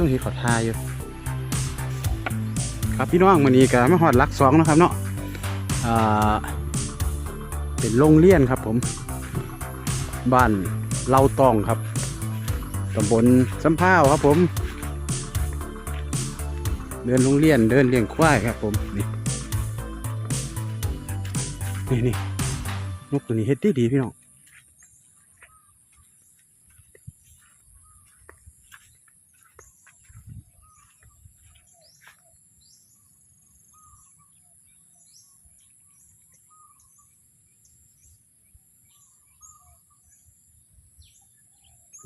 ช่วงนี้เขาทายอยู่ ครับพี่น้องวันนี้ก็มาหอดลักสองนะครับเนาะเป็นโรงเรียนครับผม บ้านเล่าตองครับตำบลสำพร้าวครับผม เดินโรงเรียนเดินเลี้ยงควายครับผม นี่นี่นี่นกตัวนี้เฮ็ดดีดีพี่น้อง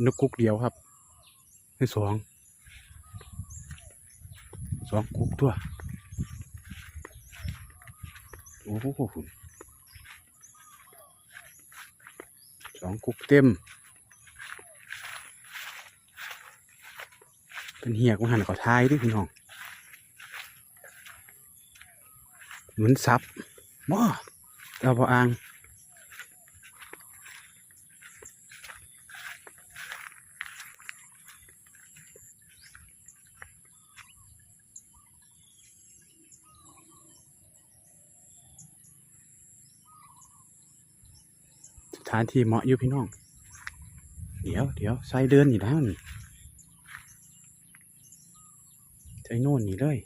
นกกุกเดียวครับให้สองสองกุกตัวโอ้โหสองกุกเต็ม เป็นเหียกมาหันเขาทายด้วยพี่น้องเหมือนซับว้าเราพออ่าง ถานที่เหมาะอยู่พี่น้อง เดี๋ยวเดี๋ยวใส่เดินอยู่แล้วนี่ใส่โน่นนี่เลย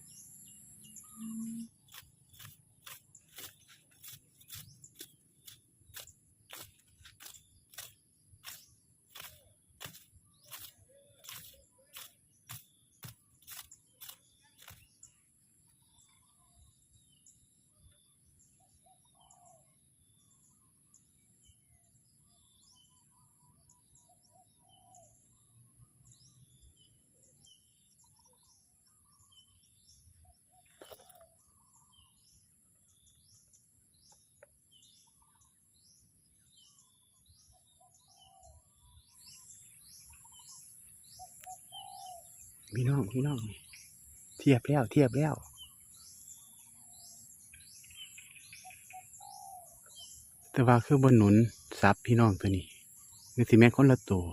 พี่น้องพี่น้องเทียบแล้วเทียบแล้วแต่ว่าคือบนหนุนซับพี่น้องตัวนี้นี่สิแม่คนละตัว